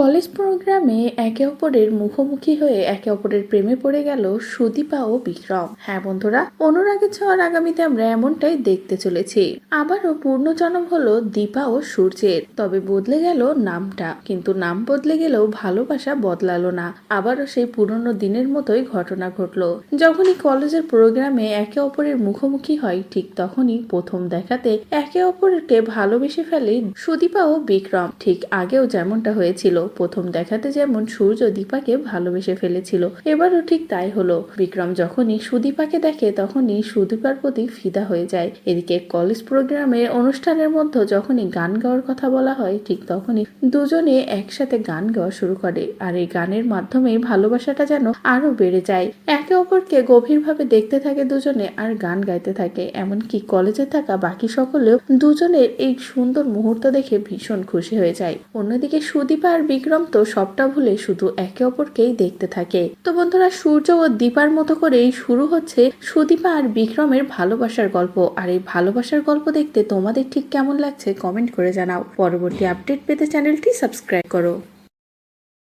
College প্রোগ্রামে একে অপরের মুখোমুখি হয়ে একে অপরের প্রেমে পড়ে গেল সুদীপা ও বিক্রম। হ্যাঁ বন্ধুরা অনুরাগের ছোঁয়ার আগামীতে আমরা এমনটাই দেখতে চলেছি। আবারও পূর্ণজন্ম হলো দীপা ও সূর্যের। তবে বদলে গেল নামটা। কিন্তু নাম বদলে গেলেও ভালোবাসা বদলালো না। আবারও সেই পুরনো দিনের মতোই ঘটনা ঘটলো। যখনই কলেজের প্রোগ্রামে একে অপরের মুখোমুখি হয়, ঠিক তখনই প্রথম দেখাতে একে অপরকে ভালোবেসে ফেলে সুদীপা ও বিক্রম। ঠিক আগেও যেমনটা হয়েছিল। প্রথম দেখাতে যেমন সূর্য দীপাকে ভালোবেসে ফেলেছিল, এবারও ঠিক তাই হলো। বিক্রম যখনই সুদীপাকে দেখে, তখনই সুদীপার প্রতি ফিদা হয়ে যায়। এদিকে কলেজ প্রোগ্রামে অনুষ্ঠানের মধ্যে যখনই গান গাওয়ার কথা বলা হয়, ঠিক তখনই দুজনে একসাথে গান গাওয়া শুরু করে। আর এই গানের মাধ্যমে ভালোবাসাটা যেন আরও বেড়ে যায়। একে অপরকে গভীরভাবে দেখতে থাকে দুজনে আর গান গাইতে থাকে। এমনকি কলেজে থাকা বাকি সকলেও দুজনের এই সুন্দর মুহূর্ত দেখে ভীষণ খুশি হয়ে যায়। অন্যদিকে সুদীপা আর বিক্রম তো সবটা ভুলে শুধু একে অপরকেই দেখতে থাকে। তো বন্ধুরা, সূর্য ও দীপার মতো করেই শুরু হচ্ছে সুদীপা আর বিক্রমের ভালোবাসার গল্প। আর এই ভালোবাসার গল্প দেখতে তোমাদের ঠিক কেমন লাগছে কমেন্ট করে জানাও। পরবর্তী আপডেট পেতে চ্যানেলটি সাবস্ক্রাইব করো।